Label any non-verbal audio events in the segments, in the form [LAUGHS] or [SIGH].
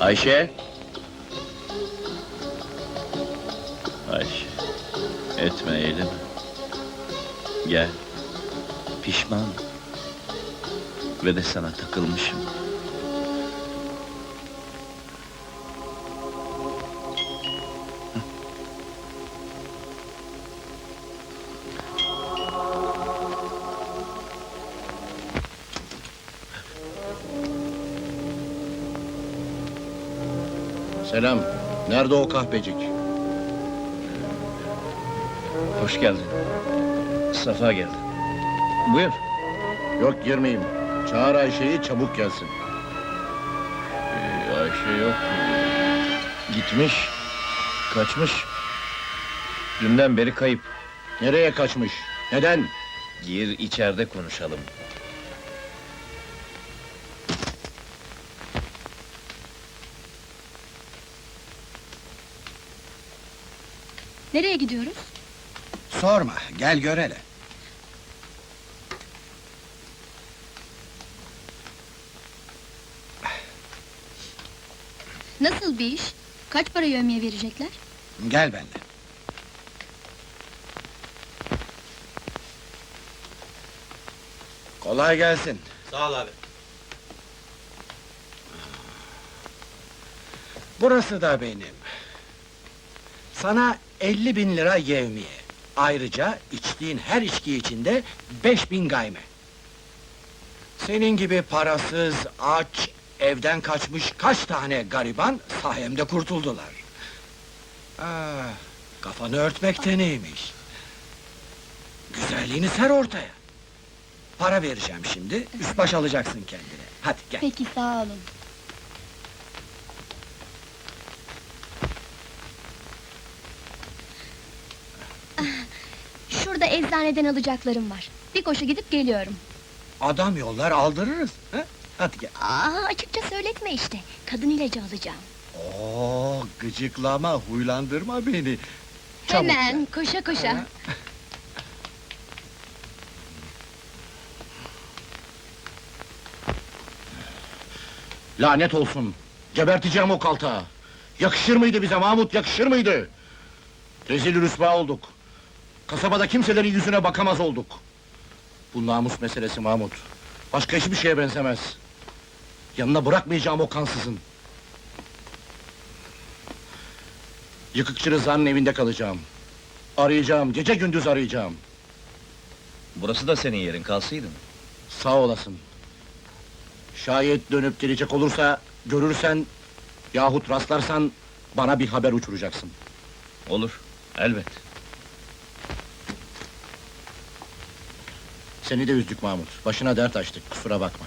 Ayşe. Ayşe. Etme eyleme. Gel. Pişman. Ve de sana takılmışım. Selam. Nerede o kahpecik? Hoş geldin. Safa geldi. Buyur. Yok girmeyeyim. Çağır Ayşe'yi çabuk gelsin. Ee, Ayşe yok. Gitmiş. Kaçmış. Dünden beri kayıp. Nereye kaçmış? Neden? Gir içeride konuşalım. Nereye gidiyoruz? Sorma, gel gör hele. Nasıl bir iş? Kaç para yövmeye verecekler? Gel benimle. Kolay gelsin. Sağ ol abi. Burası da benim. Sana 50 bin lira yevmiye. Ayrıca içtiğin her içki içinde 5000 bin gayme. Senin gibi parasız, aç, evden kaçmış kaç tane gariban sayemde kurtuldular. Ah, kafanı örtmekte neymiş? Güzelliğini ser ortaya. Para vereceğim şimdi, üst baş alacaksın kendine. Hadi gel. Peki sağ olun. Şurada eczaneden alacaklarım var. Bir koşu gidip geliyorum. Adam yollar aldırırız. Ha? Hadi gel. Aa, açıkça söyletme işte. Kadın ilacı alacağım. Oo, gıcıklama, huylandırma beni. Çabuk Hemen, koşa koşa. Ha. Lanet olsun. Geberteceğim o kaltağı. Yakışır mıydı bize Mahmut, yakışır mıydı? Rezil rüsva olduk. Kasabada kimselerin yüzüne bakamaz olduk. Bu namus meselesi Mahmut. Başka hiçbir şeye benzemez. Yanına bırakmayacağım o kansızın. Yıkıkçı Rıza'nın evinde kalacağım. Arayacağım, gece gündüz arayacağım. Burası da senin yerin kalsaydın. Sağ olasın. Şayet dönüp gelecek olursa, görürsen... ...yahut rastlarsan... ...bana bir haber uçuracaksın. Olur. Elbet. Seni de üzdük Mahmut. Başına dert açtık, kusura bakma.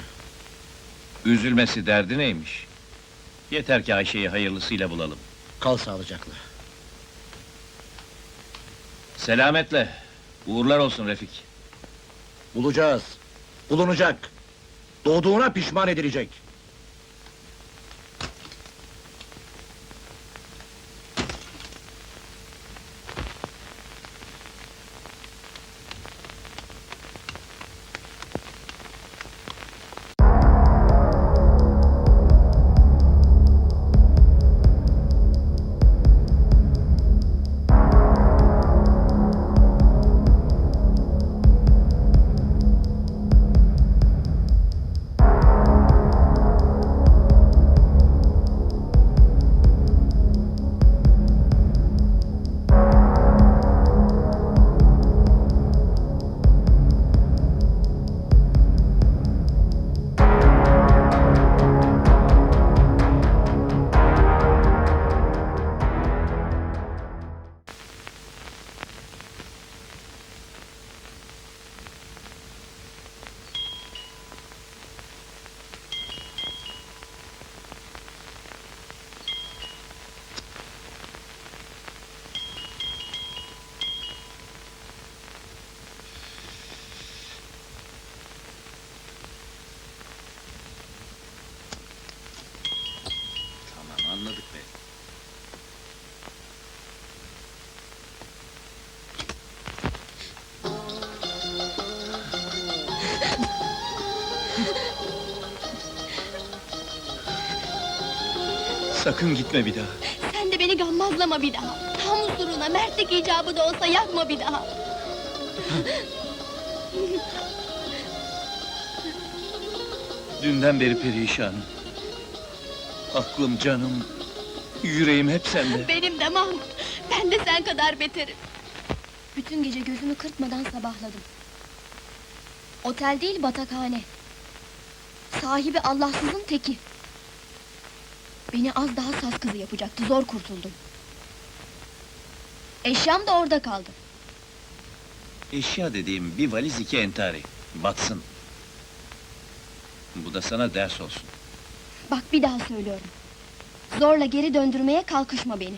Üzülmesi derdi neymiş? Yeter ki Ayşe'yi hayırlısıyla bulalım. Kal sağlıcakla. Selametle. Uğurlar olsun Refik. Bulacağız. Bulunacak. Doğduğuna pişman edilecek. Sakın gitme bir daha. Sen de beni gammazlama bir daha. Tam huzuruna mertlik icabı da olsa yapma bir daha. Dünden beri perişanım. Aklım, canım, yüreğim hep sende. Benim de Mahmut. Ben de sen kadar beterim. Bütün gece gözümü kırpmadan sabahladım. Otel değil batakhane. Sahibi Allahsızın teki. Beni az daha saz kızı yapacaktı, zor kurtuldum. Eşyam da orada kaldı. Eşya dediğim bir valiz iki entari. Batsın. Bu da sana ders olsun. Bak bir daha söylüyorum. Zorla geri döndürmeye kalkışma beni.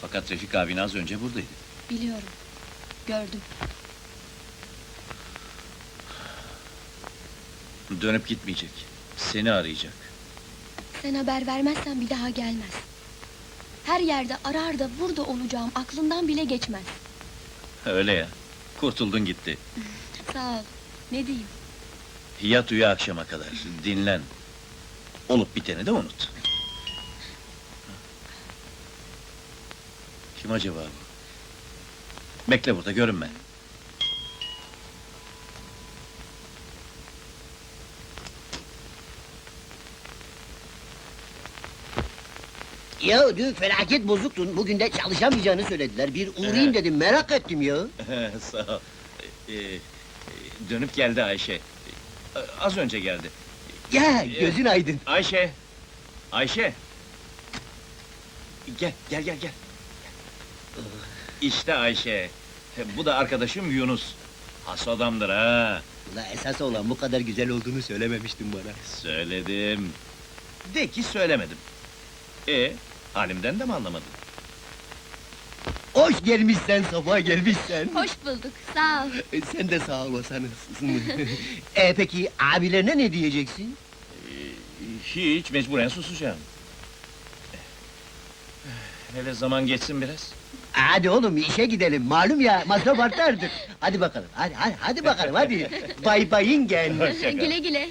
Fakat Refik abin az önce buradaydı. Biliyorum. Gördüm. Dönüp gitmeyecek. Seni arayacak. Sen haber vermezsen bir daha gelmez. Her yerde arar da burada olacağım aklından bile geçmez. Öyle ya. Kurtuldun gitti. [LAUGHS] Sağ ol. Ne diyeyim? Yat uyu akşama kadar. Dinlen. Olup biteni de unut. Kim acaba bu? Bekle burada, görünme. Ya dün felaket bozuktun. Bugün de çalışamayacağını söylediler. Bir uğrayayım dedim. Merak ettim ya. Sağ ol. Ee, e, dönüp geldi Ayşe. Ee, Az önce geldi. Ya gözün aydın. Ayşe! Ayşe! Gel, gel, gel, gel. İşte Ayşe. Bu da arkadaşım Yunus. Has adamdır ha. Ula esas olan bu kadar güzel olduğunu söylememiştin bana. Söyledim. De ki söylemedim. E halimden de mi anlamadın? Hoş gelmişsen, sabah gelmişsen. Hoş bulduk. Sağ ol. E, Sen de sağ olasın. e peki abilerine ne diyeceksin? Hiç mecburen susacağım. Hele zaman geçsin biraz. Hadi oğlum işe gidelim. Malum ya masraf artardır. Hadi bakalım. Hadi hadi hadi bakalım hadi. [LAUGHS] Bay bayın gel. Hoşça kal. güle güle.